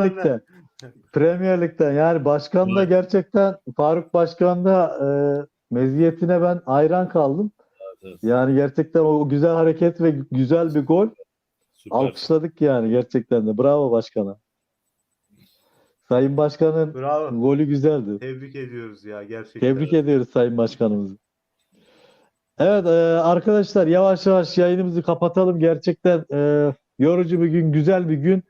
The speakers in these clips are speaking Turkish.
Lig'de. Premier Lig'den yani başkan da gerçekten Faruk Başkan da e, meziyetine ben hayran kaldım. Evet, Yani gerçekten o güzel hareket ve güzel bir gol süper. alkışladık yani gerçekten de. Bravo başkana. Sayın Başkan'ın Bravo. golü güzeldi. Tebrik ediyoruz ya gerçekten. Tebrik ediyoruz Sayın Başkanımızı. Evet e, arkadaşlar yavaş yavaş yayınımızı kapatalım. Gerçekten e, yorucu bir gün, güzel bir gün.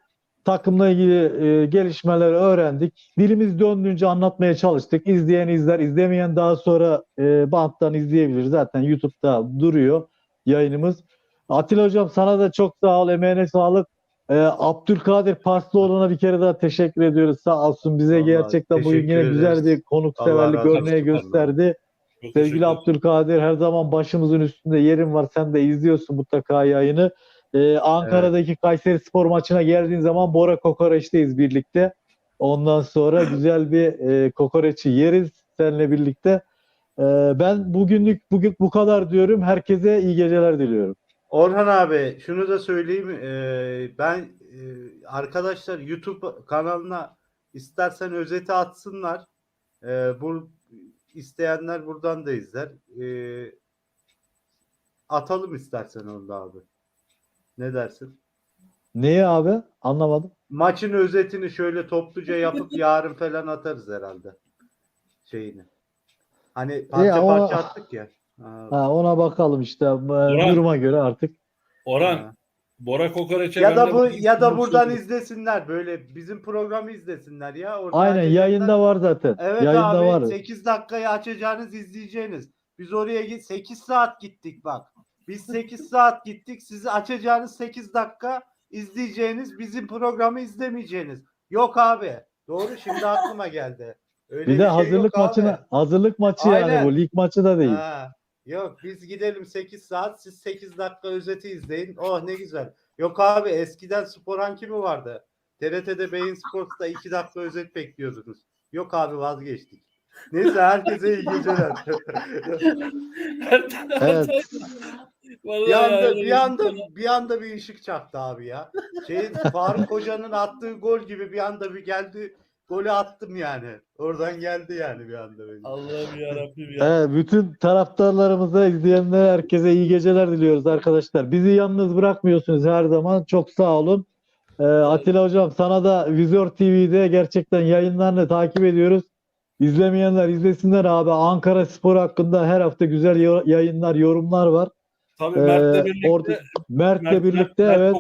Takımla ilgili e, gelişmeleri öğrendik. Dilimiz döndüğünce anlatmaya çalıştık. İzleyen izler, izlemeyen daha sonra e, banttan izleyebilir. Zaten YouTube'da duruyor yayınımız. Atilla Hocam sana da çok sağ ol, emeğine sağlık. E, Abdülkadir Paslıoğlu'na bir kere daha teşekkür ediyoruz. Sağ olsun bize Vallahi gerçekten bugün yine güzel ederiz. bir konukseverlik Allah örneği gösterdi. Çok teşekkür Sevgili. Abdülkadir her zaman başımızın üstünde yerin var. Sen de izliyorsun mutlaka yayını. Ee, Ankara'daki Kayseri Spor maçına geldiğin zaman Bora Kokoreç'teyiz birlikte. Ondan sonra güzel bir e, kokoreçi yeriz seninle birlikte. Ee, ben bugünlük bugün bu kadar diyorum. Herkese iyi geceler diliyorum. Orhan abi şunu da söyleyeyim. Ee, ben e, arkadaşlar YouTube kanalına istersen özeti atsınlar. Ee, bu isteyenler buradan da izler. Ee, atalım istersen onu da abi. Ne dersin? Neyi abi? Anlamadım. Maçın özetini şöyle topluca yapıp yarın falan atarız herhalde. Şeyini. Hani parça o- parça attık ya. Ha, Ha, ona bakalım işte. Ee, Duruma göre artık. Orhan, ha. Bora Kokoreç'e Ya da bu ya da buradan sevdim. izlesinler böyle bizim programı izlesinler ya. Orada Aynen yayında var zaten. Evet yayında abi var. 8 dakikayı açacağınız izleyeceğiniz. Biz oraya git 8 saat gittik bak. Biz 8 saat gittik. Siz açacağınız 8 dakika izleyeceğiniz bizim programı izlemeyeceğiniz. Yok abi. Doğru şimdi aklıma geldi. Öyle Bir de şey hazırlık yok abi. maçına hazırlık maçı yani Aynen. bu lig maçı da değil. Ha, yok biz gidelim 8 saat siz 8 dakika özeti izleyin. Oh ne güzel. Yok abi eskiden Spor kimi vardı? TRT'de Beyin Sports'ta 2 dakika özet bekliyordunuz. Yok abi vazgeçtik. Neyse herkese iyi geceler. Evet. Vallahi bir anda bir anda bir anda bir ışık çaktı abi ya. Şey Faruk Hoca'nın attığı gol gibi bir anda bir geldi. Golü attım yani. Oradan geldi yani bir anda benim. Allah'ım ya Rabbim ya. Evet, bütün taraftarlarımıza, izleyenlere, herkese iyi geceler diliyoruz arkadaşlar. Bizi yalnız bırakmıyorsunuz her zaman. Çok sağ olun. Ee, Atilla Hocam sana da Vizör TV'de gerçekten yayınlarını takip ediyoruz. İzlemeyenler izlesinler abi. Ankara Spor hakkında her hafta güzel yayınlar, yorumlar var. Tabii Ee, Mert'le birlikte orada- Mert'le Mert- birlikte Mert, evet.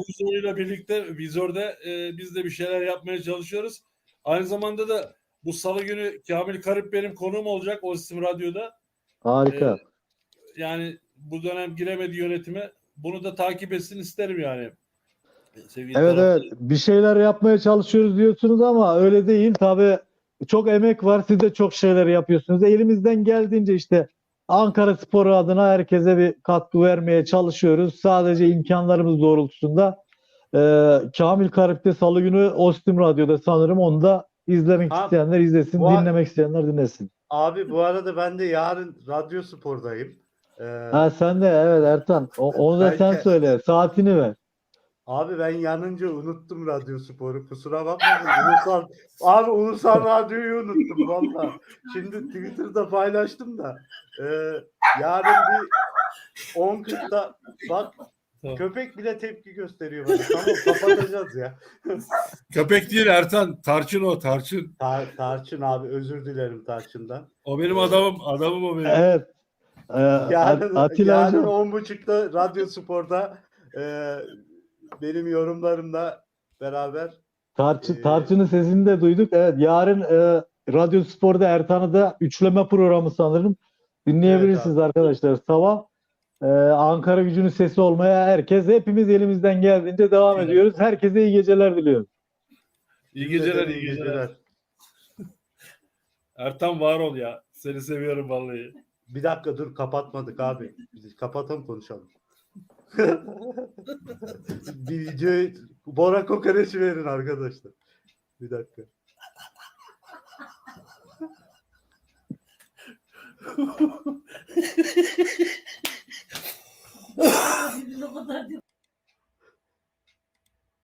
Mert birlikte Vizör'de e, biz de bir şeyler yapmaya çalışıyoruz. Aynı zamanda da bu salı günü Kamil Karip benim konuğum olacak o isim radyoda. Harika. Ee, Yani bu dönem giremedi yönetime. Bunu da takip etsin isterim yani. Sevgili Evet taraftar- evet bir şeyler yapmaya çalışıyoruz diyorsunuz ama öyle değil. Tabii çok emek var. Siz de çok şeyler yapıyorsunuz. Elimizden geldiğince işte Ankara Spor adına herkese bir katkı vermeye çalışıyoruz. Sadece imkanlarımız doğrultusunda. Ee, Kamil Karip'te salı günü Ostim Radyo'da sanırım onu da izlemek Ha, isteyenler izlesin, bu- dinlemek isteyenler dinlesin. Abi bu arada ben de yarın radyo spordayım. Ee, Ha sen de evet Ertan. O- onu da sen söyle. Saatini ver. Abi ben yanınca unuttum radyo sporu. Kusura bakmayın. ulusal, abi ulusal radyoyu unuttum valla. Şimdi Twitter'da paylaştım da. e, yarın bir 10.40'da bak Tamam. köpek bile tepki gösteriyor bana. Tamam kapatacağız ya. Köpek değil Ertan. Tarçın o Tarçın. Tar- Tarçın abi özür dilerim Tarçın'dan. O benim adamım. Adamım o benim. Evet. Ee, Yarın, Atilla yarın Hocam. 10.30'da radyo sporda e, benim yorumlarımla beraber Tarçın, Ee, Tarçın'ın sesini de duyduk. Evet, yarın e, Radyo Spor'da Ertan'ı da üçleme programı sanırım dinleyebilirsiniz arkadaşlar. Sabah e, Ankara gücünün sesi olmaya herkes, hepimiz elimizden geldiğince devam Evet. ediyoruz. Herkese iyi geceler diliyorum. İyi geceler, iyi geceler. Ertan var ol ya. Seni seviyorum vallahi. Bir dakika dur kapatmadık abi. Biz kapatalım konuşalım. Bir videoyu Bora Kokoreç'i verin arkadaşlar. Bir dakika.